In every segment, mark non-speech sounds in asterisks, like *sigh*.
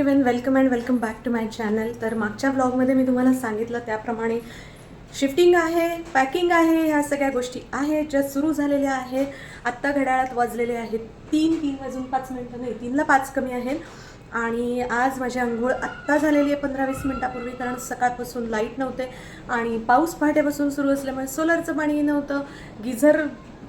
Everyone welcome and welcome back to my channel तर मागच्या ब्लॉगमध्ये मी तुम्हाला सांगितलं त्याप्रमाणे शिफ्टिंग आहे पॅकिंग आहे ह्या सगळ्या गोष्टी आहेत ज्या सुरू झालेल्या आहेत आत्ता घड्याळात वाजलेले आहेत. तीन तीन वाजून पाच मिनटं नाही तीनला पाच कमी आहेत. आणि आज माझी आंघोळ आत्ता झालेली आहे पंधरा वीस मिनटापूर्वी कारण सकाळपासून लाइट नव्हते आणि पाऊस पहाटेपासून सुरू असल्यामुळे सोलरचं पाणी नव्हतं. गिझर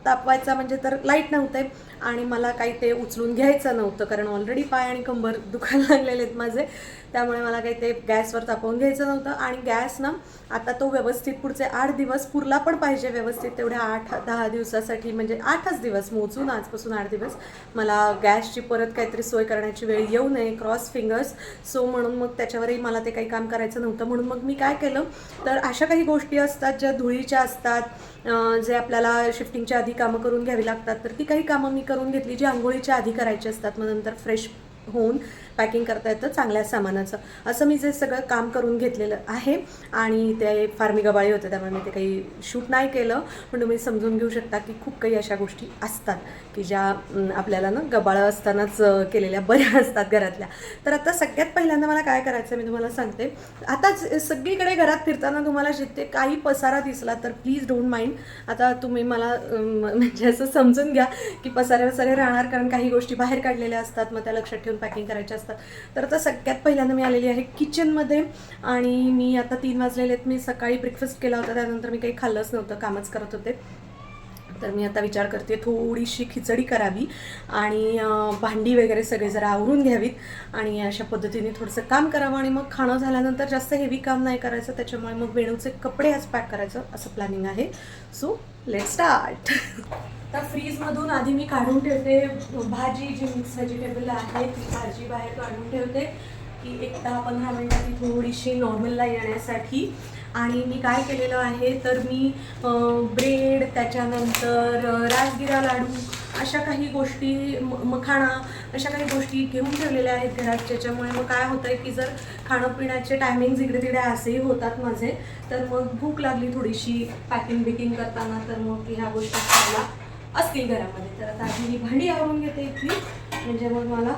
तापवायचा म्हणजे तर लाइट नव्हते. आणि मला काही ते उचलून घ्यायचं नव्हतं कारण ऑलरेडी पाय आणि कंबर दुखायला लागलेले आहेत माझे. त्यामुळे मला काही ते गॅसवर तापवून घ्यायचं नव्हतं. आणि गॅस ना आता तो व्यवस्थित पुढचे आठ दिवस पुरला पण पाहिजे व्यवस्थित. तेवढ्या आठ दहा दिवसासाठी म्हणजे आठच दिवस मोजून आजपासून आठ दिवस मला गॅसची परत काहीतरी सोय करण्याची वेळ येऊ नये क्रॉस फिंगर्स सो म्हणून मग त्याच्यावरही मला ते काही काम करायचं नव्हतं. म्हणून मग मी काय केलं तर अशा काही गोष्टी असतात ज्या धुळीच्या असतात जे आपल्याला शिफ्टिंगच्या आधी कामं करून घ्यावी लागतात तर ती काही कामं मी करून घेतली जी आंघोळीच्या आधी करायची असतात मग नंतर फ्रेश होऊन पॅकिंग करता येतं चांगल्या सामानाचं. असं मी जे सगळं काम करून घेतलेलं आहे आणि ते फार मी गबाळी होते त्यामुळे मी ते काही शूट नाही केलं. पण तुम्ही समजून घेऊ शकता की खूप काही अशा गोष्टी असतात की ज्या आपल्याला ना गबाळं असतानाच केलेल्या बऱ्या *laughs* असतात घरातल्या. तर आता सगळ्यात पहिल्यांदा मला काय करायचं मी तुम्हाला सांगते. आता सगळीकडे घरात फिरताना तुम्हाला जिथे काही पसारा दिसला तर प्लीज डोंट माइंड आता तुम्ही मला म्हणजे असं समजून घ्या की पसारे वसारे राहणार कारण काही गोष्टी बाहेर काढलेल्या असतात मग त्या लक्षात ठेवून पॅकिंग करायच्या असतात तर आता सगळ्यात पहिल्यांदा मी आलेली आहे किचनमध्ये आणि मी आता तीन वाजलेले आहेत. मी सकाळी ब्रेकफास्ट केला होता त्यानंतर मी काही खाल्लंच नव्हतं कामच करत होते. तर मी आता विचार करते थोडीशी खिचडी करावी आणि भांडी वगैरे सगळे जरा आवरून घ्यावीत आणि अशा पद्धतीने थोडंसं काम करावं आणि मग खाणं झाल्यानंतर जास्त हेवी काम नाही करायचं त्याच्यामुळे मग वेणूचे कपडे आज पॅक करायचं असं प्लॅनिंग आहे. सो लेट स्टार्ट तर फ्रीजमधून आधी मी काढून ठेवते. भाजी जी मिक्स व्हेजिटेबल आहे ती भाजी बाहेर काढून ठेवते. की एक दहा पंधरा मिनटात ती थोडीशी नॉर्मलला येण्यासाठी आणि मी काय केलेलं आहे तर मी ब्रेड त्याच्यानंतर राजगिरा लाडू अशा काही गोष्टी मखाणा अशा काही गोष्टी घेऊन ठेवलेल्या आहेत घरात. ज्याच्यामुळे मग काय होतं आहे की जर खाणं पिण्याचे टायमिंग्स इकडे तिकडे असेही होतात माझे तर मग भूक लागली थोडीशी पॅकिंग बिकिंग करताना तर मग ह्या गोष्टी खायला असतील घरामध्ये. तर आता आधी मी भांडी आवरून घेते इथली. म्हणजे मग मला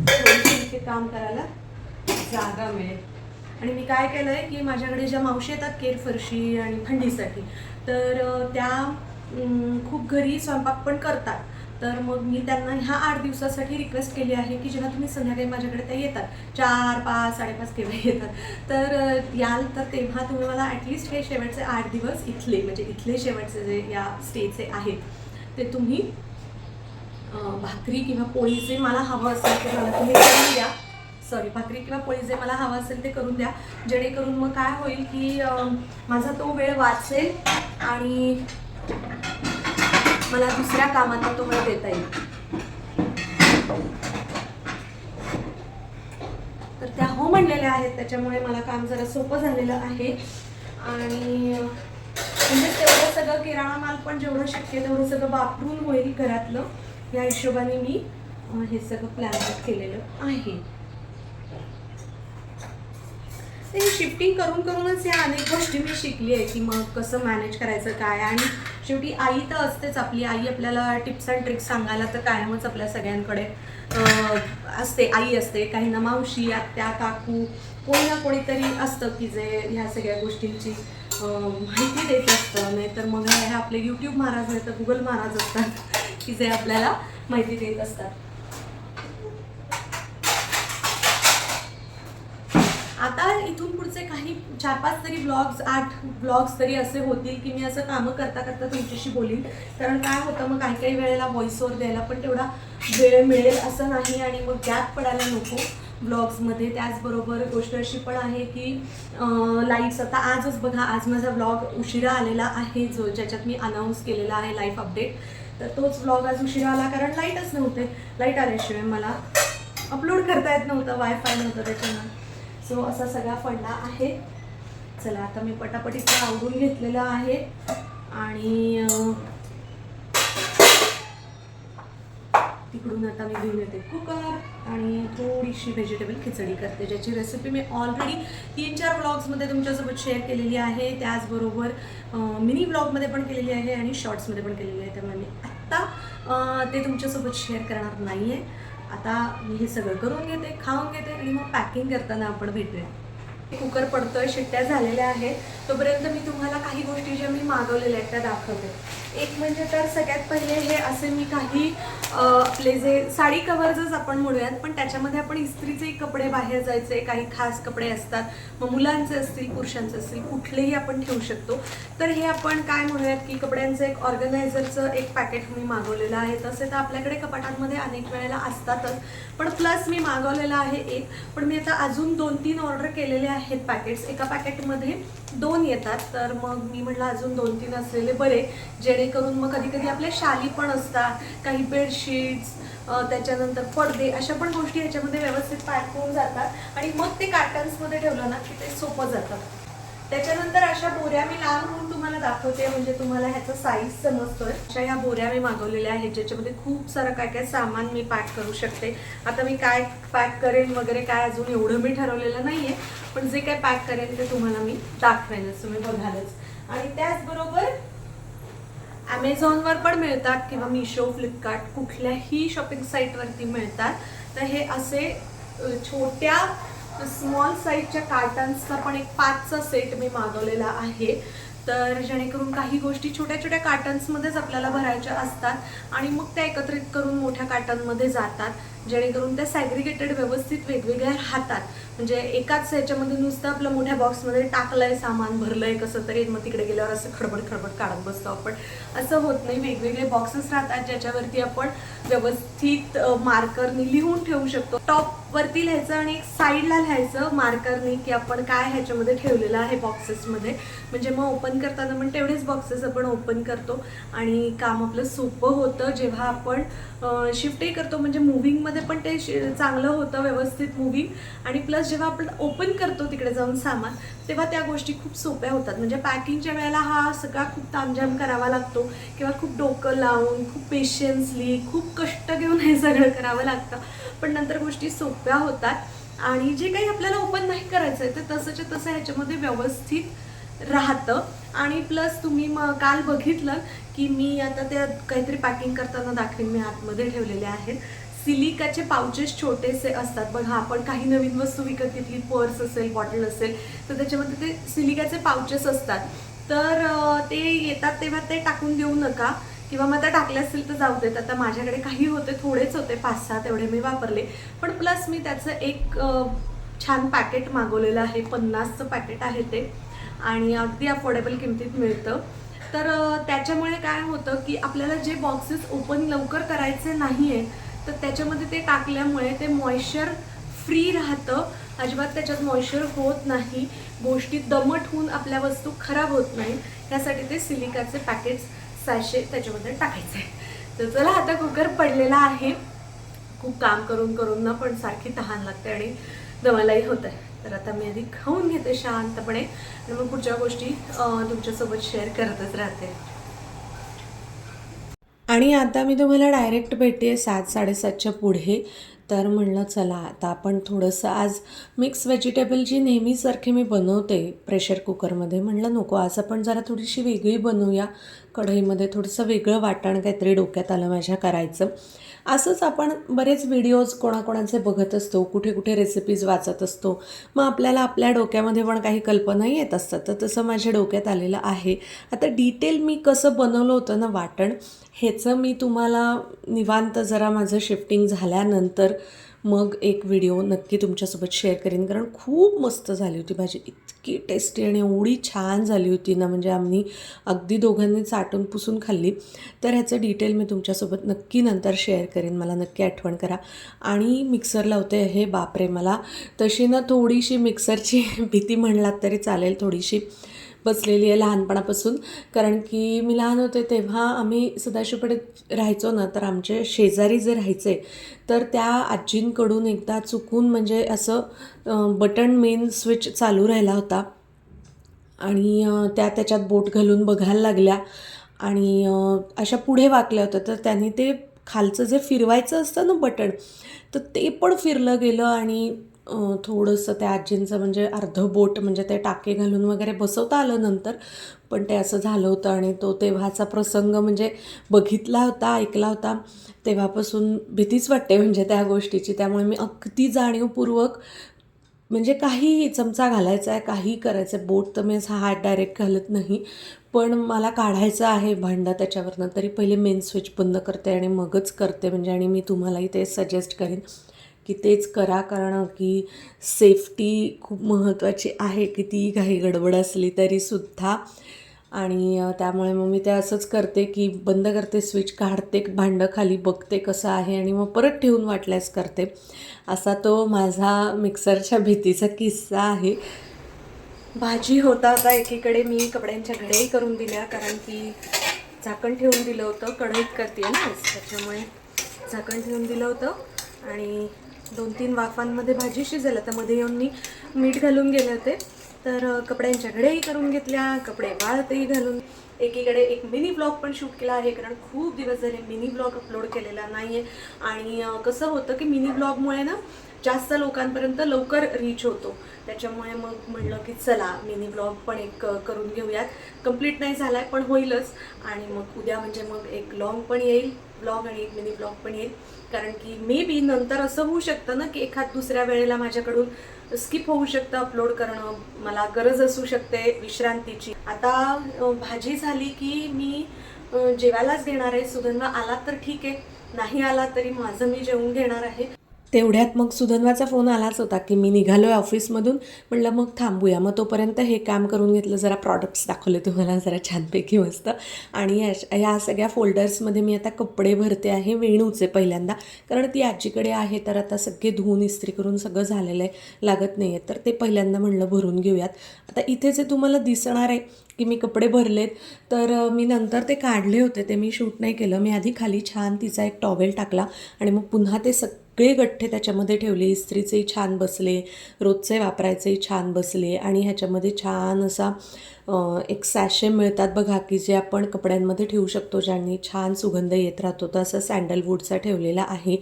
इथे काम करायला जागा मिळेल. आणि मी काय केलं आहे की माझ्याकडे ज्या मावशी येतात केर फरशी आणि थंडीसाठी तर त्या खूप घरी स्वयंपाक पण करतात. तर मग मी त्यांना ह्या आठ दिवसासाठी रिक्वेस्ट केली आहे की जेव्हा तुम्ही संध्याकाळी माझ्याकडे त्या येतात चार पाच साडेपाच केव्हा येतात. तर याल तर तेव्हा तुम्ही मला ॲटलिस्ट हे शेवटचे आठ दिवस इथले म्हणजे इथले शेवटचे जे या स्टेचे आहेत ते तुम्ही भाकरी किंवा पोळी जे मला हवं असेल तर मला तुम्ही द्या. सॉरी भाकरी किंवा पोळी जे मला हवं असेल ते करून द्या. जेणेकरून मग काय होईल की माझा तो वेळ वाचेल आणि मला दुसऱ्या कामांना तो वेळ देता येईल. तर त्या हो म्हणलेल्या आहेत त्याच्यामुळे मला काम जरा सोपं झालेलं आहे. आणि म्हणजे तेवढं सगळं किराणा माल पण जेवढं शक्य तेवढं सगळं वापरून होईल घरातलं. या हिशोबाने मी हे सगळं प्लॅन केलेलं आहे. ते शिफ्टिंग करून करूनच या अनेक गोष्टी मी शिकली आहे की मग कसं मॅनेज करायचं काय? आणि शेवटी आई तर असतेच. आपली आई आपल्याला टिप्स अँड ट्रिक्स सांगायला तर कायमच आपल्या सगळ्यांकडे असते. आई असते. काहींना मावशी आत्या काकू कोणी ना कोणीतरी असतं की जे ह्या सगळ्या गोष्टींची माहिती देत असतं. नाहीतर मग हे आपले यूट्यूब महाराज नाही तर गुगल महाराज असतात की जे आपल्याला माहिती देत असतात आता इथून पुढचे काही चार पाच तरी ब्लॉग्स आठ ब्लॉग्स तरी असे होतील की मी असं कामं करता करता तुमच्याशी बोलीन. कारण काय होतं मग काही काही वेळेला व्हॉइस ओव्हर द्यायला पण तेवढा वेळ मिळेल असं नाही आणि मग गॅप पडायला नको ब्लॉग्समध्ये त्याचबरोबर गोष्ट अशी पण आहे की लाईट्स आता आजच बघा आज माझा ब्लॉग उशिरा आलेला आहे जो ज्याच्यात मी अनाऊन्स केलेला आहे लाईफ अपडेट तर तोच ब्लॉग आज उशिरा आला कारण लाईटच नव्हते. लाइट आल्याशिवाय मला अपलोड करता येत नव्हतं वायफाय नव्हतं त्याच्यानं सो असा सगळा फंडा आहे. चला आता मी पटापटीत आवडून घेतलेलं आहे. आणि तिकडून आता मी घेऊन येते कुकर आणि थोडीशी व्हेजिटेबल खिचडी करते ज्याची रेसिपी मी ऑलरेडी तीन चार ब्लॉग्समध्ये तुमच्यासोबत शेअर केलेली आहे. त्याचबरोबर मिनी ब्लॉगमध्ये पण केलेली आहे आणि शॉर्ट्समध्ये पण केलेली आहे. त्यामुळे मी आत्ता ते तुमच्यासोबत शेअर करणार नाही आहे आता मी हे सगळं करून घेते खाऊन घेते आणि मग पॅकिंग करताना आपण भेटूया. कुकर पडतोय शिट्ट्या झालेल्या आहेत. तोपर्यंत मी तुम्हाला काही गोष्टी ज्या मी मागवलेल्या आहेत त्या दाखवते. एक म्हणजे तर सगळ्यात पहिले हे असे मी काही आपले जे साडी कव्हर्सच आपण म्हणूयात पण त्याच्यामध्ये आपण इस्त्रीचे कपडे बाहेर जायचे काही खास कपडे असतात. मग मुलांचे असतील पुरुषांचे असतील कुठलेही आपण ठेवू शकतो. तर हे आपण काय म्हणूयात की कपड्यांचं एक ऑर्गनायझरचं एक पॅकेट मी मागवलेलं आहे. तसे तर आपल्याकडे कपाटांमध्ये अनेक वेळेला असतातच. पण प्लस मी मागवलेलं आहे एक. पण मी आता अजून दोन तीन ऑर्डर केलेले आहेत पॅकेट्स एका पॅकेटमध्ये दोन येतात. तर मग मी म्हटलं अजून दोन तीन असलेले बरे. जेणेकरून मग कधी कधी आपल्या शाली पण असतात. काही बेडशीट्स त्याच्यानंतर पडदे अशा पण गोष्टी ह्याच्यामध्ये व्यवस्थित पॅक होऊन जातात. आणि मग ते कार्टन्समध्ये ठेवलं ना की ते सोपं जातं. त्याच्यानंतर अशा बोऱ्या मी लांब होऊन तुम्हाला दाखवते म्हणजे तुम्हाला ह्याचा साईज समजतोय. अशा ह्या बोऱ्या मी मागवलेल्या आहेत ज्याच्यामध्ये खूप सारं काय काय सामान मी पॅक करू शकते. आता मी काय पॅक करेन वगैरे काय अजून एवढं मी ठरवलेलं नाहीये पण जे काय पॅक करेन ते तुम्हाला मी दाखवेनच तुम्ही बघालच. आणि त्याचबरोबर ॲमेझॉनवर पण मिळतात किंवा मिशो फ्लिपकार्ट कुठल्याही शॉपिंग साईटवरती मिळतात. तर हे असे छोट्या स्मॉल साईजच्या कार्टन्सचा पण एक पाचचा सेट मी मागवलेला आहे. तर जेणेकरून काही गोष्टी छोट्या छोट्या कार्टन्समध्येच आपल्याला भरायच्या असतात आणि मग त्या एकत्रित करून मोठ्या कार्टनमध्ये जातात. जेणेकरून त्या सॅग्रिगेटेड व्यवस्थित वेगवेगळ्या राहतात. म्हणजे एकाच ह्याच्यामध्ये नुसतं आपलं मोठ्या बॉक्समध्ये टाकलंय सामान भरलंय कसं तरी मग तिकडे गेल्यावर असं खडबड खडबड काढत बसतो आपण. असं होत नाही. वेगवेगळे बॉक्सेस राहतात ज्याच्यावरती आपण व्यवस्थित मार्करनी लिहून ठेवू शकतो. टॉप वरती लिहायचं आणि एक साईडला लिहायचं मार्करनी की आपण काय ह्याच्यामध्ये ठेवलेलं आहे बॉक्सेसमध्ये म्हणजे मग ओपन करताना पण तेवढेच बॉक्सेस आपण ओपन करतो आणि काम आपलं सोपं होतं. जेव्हा आपण शिफ्टही करतो म्हणजे मुव्हिंगमध्ये पण ते चांगलं होतं व्यवस्थित मुव्हिंग आणि प्लस जेव्हा आपण ओपन करतो तिकडे जाऊन सामान तेव्हा त्या गोष्टी खूप सोप्या होतात. म्हणजे पॅकिंगच्या वेळेला हा सगळा खूप तामझाम करावा लागतो किंवा खूप डोकं लावून खूप पेशन्सली खूप कष्ट घेऊन हे सगळं करावं लागतं. पण नंतर गोष्टी सोप्या होतात. आणि जे काही आपल्याला ओपन नाही करायचं आहे ते तसंच्या तसं ह्याच्यामध्ये व्यवस्थित राहतं. आणि प्लस तुम्ही मग काल बघितलं की मी आता त्या काहीतरी पॅकिंग करताना दाखवीन मी आतमध्ये ठेवलेले आहेत. सिलिकाचे पाउचेस छोटेसे असतात. बघा आपण काही नवीन वस्तू विकत घेतली पर्स असेल बॉटल असेल तर त्याच्यामध्ये ते सिलिकाचे पाउचेस असतात. तर ते येतात तेव्हा ते टाकून देऊ नका किंवा मग आता टाकले असतील तर जाऊ देत. आता माझ्याकडे काही होते थोडेच होते पाच सहा तेवढे मी वापरले. पण प्लस मी त्याचं एक छान पॅकेट मागवलेलं आहे. पन्नासचं पॅकेट आहे ते. आणि अगदी अफोर्डेबल किमतीत मिळतं. तर त्याच्यामुळे काय होतं की आपल्याला जे बॉक्सेस ओपन लवकर करायचे नाही आहे तर त्याच्यामध्ये ते टाकल्यामुळे ते मॉइश्चर फ्री राहतं. अजिबात त्याच्यात मॉइश्चर होत नाही. गोष्टी दमट होऊन आपल्या वस्तू खराब होत नाही. त्यासाठी ते सिलिकाचे पॅकेट्स सॅशे त्याच्यामध्ये टाकायचे. तर चला आता कुकर पडलेला आहे. खूप काम करून करून ना पण सारखी तहान लागते आणि दमालाही होत आहे. तर आता मी आधी खाऊन घेते शांतपणे आणि मग पुढच्या गोष्टी तुमच्यासोबत शेअर करतच राहते. आणि आता मी तुम्हाला डायरेक्ट भेटते सात साडेसातच्या पुढे. तर म्हणलं चला आता आपण थोडंसं आज मिक्स व्हेजिटेबल जी नेहमीसारखी मी बनवते प्रेशर कुकरमध्ये म्हणलं नको आज आपण जरा थोडीशी वेगळी बनवूया. कढईमध्ये थोडंसं वेगळं वाटण काहीतरी डोक्यात आलं माझ्या करायचं. असंच आपण बरेच व्हिडिओज कोणाकोणाचे बघत असतो कुठे कुठे रेसिपीज वाचत असतो. मग आपल्याला आपल्या डोक्यामध्ये पण काही कल्पना येत असतात. तर तसं माझ्या डोक्यात आलेलं आहे. आता डिटेल मी कसं बनवलं होतं ना वाटण ह्याचं मी तुम्हाला निवांत जरा माझं शिफ्टिंग झाल्यानंतर मग एक व्हिडिओ नक्की तुमच्यासोबत शेअर करेन. कारण खूप मस्त झाली होती भाजी. इतकी टेस्टी आणि एवढी छान झाली होती ना म्हणजे आम्ही अगदी दोघांनी चाटून पुसून खाल्ली. तर ह्याचं डिटेल मी तुमच्यासोबत नक्की नंतर शेअर करेन. मला नक्की आठवण करा. आणि मिक्सर लावते हे बापरे मला. तशी ना थोडीशी मिक्सरची *laughs* भीती म्हणलात तरी चालेल थोडीशी. बसलेली आहे लहानपणापासून. कारण की मी लहान होते तेव्हा आम्ही सदाशिवकडे राहायचो ना तर आमचे शेजारी जे राहायचे तर त्या आजींकडून एकदा चुकून म्हणजे असं बटन मेन स्विच चालू राहिला होता. आणि त्या त्याच्यात बोट घालून बघायला लागल्या. आणि अशा पुढे वाकल्या होत्या तर त्यांनी ते खालचं जे फिरवायचं असतं ना बटन तर ते पण फिरलं गेलं आणि थोडंसं त्या आजींचं म्हणजे अर्धं बोट म्हणजे ते टाके घालून वगैरे बसवता आलं नंतर. पण ते असं झालं होतं आणि तो तेव्हाचा प्रसंग म्हणजे बघितला होता ऐकला होता. तेव्हापासून भीतीच वाटते म्हणजे त्या गोष्टीची. त्यामुळे मी अगदी जाणीवपूर्वक म्हणजे काही चमचा घालायचा आहे काही करायचं आहे. बोट तर मी असा हात डायरेक्ट घालत नाही. पण मला काढायचं आहे भांडं त्याच्यावरनं. तरी पहिले मेन स्विच बंद करते आणि मगच करते. म्हणजे आणि मी तुम्हालाही ते सजेस्ट करेन की तेच करा. कारण की सेफ्टी खूप महत्त्वाची आहे. कितीही काही गडबड असली तरीसुद्धा आणि त्यामुळे मग मी ते असंच करते की बंद करते स्विच काढते भांडं खाली बघते कसं आहे आणि मग परत ठेवून वाटल्यास करते. असा तो माझा मिक्सरच्या भीतीचा किस्सा आहे. भाजी होता आता एकीकडे मी कपड्यांच्या घड्याही करून दिल्या कारण की झाकण ठेवून दिलं होतं कढईत करते ना त्याच्यामुळे झाकण ठेवून दिलं होतं. आणि दोन तीन वाफांमध्ये भाजी शिजेल आता मध्ये येऊन मी मीठ घालून गेले होते. तर कपड्यांच्या घड्याही करून घेतल्या कपडे वाळतही घालून. एकीकडे एक मिनी ब्लॉग पण शूट केला आहे कारण खूप दिवस झाले मिनी ब्लॉग अपलोड केलेला नाही आहे आणि कसं होतं की मिनी ब्लॉगमुळे ना जास्त लोकांपर्यंत लवकर रीच होतो. त्याच्यामुळे मग म्हणलं की चला मिनी ब्लॉग पण एक करून घेऊयात. कंप्लीट नाही झाला आहे पण होईलच. आणि मग उद्या म्हणजे मग एक लॉंग पण येईल ब्लॉग आणि एक मिनी ब्लॉग पण येईल. कारण की मे बी नंतर असं होऊ शकतं ना की एखाद दुसऱ्या वेळेला माझ्याकडून स्किप होऊ शकतं अपलोड करणं मला गरज असू शकते विश्रांतीची. आता भाजी झाली की मी जेवायलाच घेणार आहे. सुगंध आला तर ठीक आहे. नाही आला तरी माझं मी जेवून घेणार आहे. तेवढ्यात मग सुधन्वाचा फोन आलाच होता की मी निघालो आहे ऑफिसमधून. म्हटलं मग थांबूया. मग तोपर्यंत हे काम करून घेतलं जरा प्रॉडक्ट्स दाखवले तुम्हाला जरा छानपैकी मस्त. आणि या ह्या सगळ्या फोल्डर्समध्ये मी आता कपडे भरते आहे वेणूचे पहिल्यांदा. कारण ती आजीकडे आहे तर आता सगळे धुवून इस्त्री करून सगळं झालेलं आहे लागत नाही आहे. तर ते पहिल्यांदा म्हणलं भरून घेऊयात. आता इथे जे तुम्हाला दिसणार आहे की मी कपडे भरलेत तर मी नंतर ते काढले होते ते मी शूट नाही केलं. मी आधी खाली छान तिचा एक टॉवेल टाकला आणि मग पुन्हा ते सगळे गठ्ठे त्याच्यामध्ये ठेवले. इस्त्रीचेही छान बसले. रोजचे वापरायचेही छान बसले. आणि ह्याच्यामध्ये छान असा एक सॅशे मिळतात बघा की जे आपण कपड्यांमध्ये ठेवू शकतो ज्यांनी छान सुगंध येत राहतो. तर असं सँडलवूडचा ठेवलेला आहे.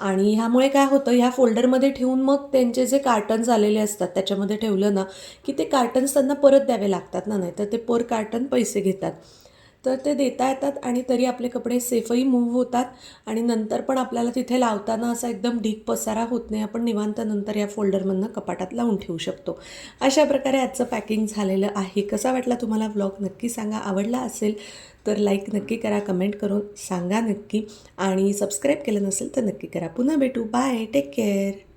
आणि ह्यामुळे काय होतं ह्या फोल्डरमध्ये ठेवून मग त्यांचे जे कार्टन्स आलेले असतात त्याच्यामध्ये ठेवलं ना की ते कार्टन्स त्यांना परत द्यावे लागतात ना नाही तर ते पर कार्टन पैसे घेतात. तर ते देता येतात आणि तरी आपले कपडे सेफही मूव्ह होतात. आणि नंतर पण आपल्याला तिथे लावताना असा एकदम ढीक पसारा होत नाही. आपण निवांत नंतर या फोल्डरमधनं कपाटात लावून ठेवू शकतो. अशा प्रकारे आजचं पॅकिंग झालेलं आहे. कसा वाटला तुम्हाला व्लॉग नक्की सांगा. आवडला असेल तर लाईक नक्की करा कमेंट करून सांगा नक्की. आणि सबस्क्राईब केलं नसेल तर नक्की करा. पुन्हा भेटू. Bye take care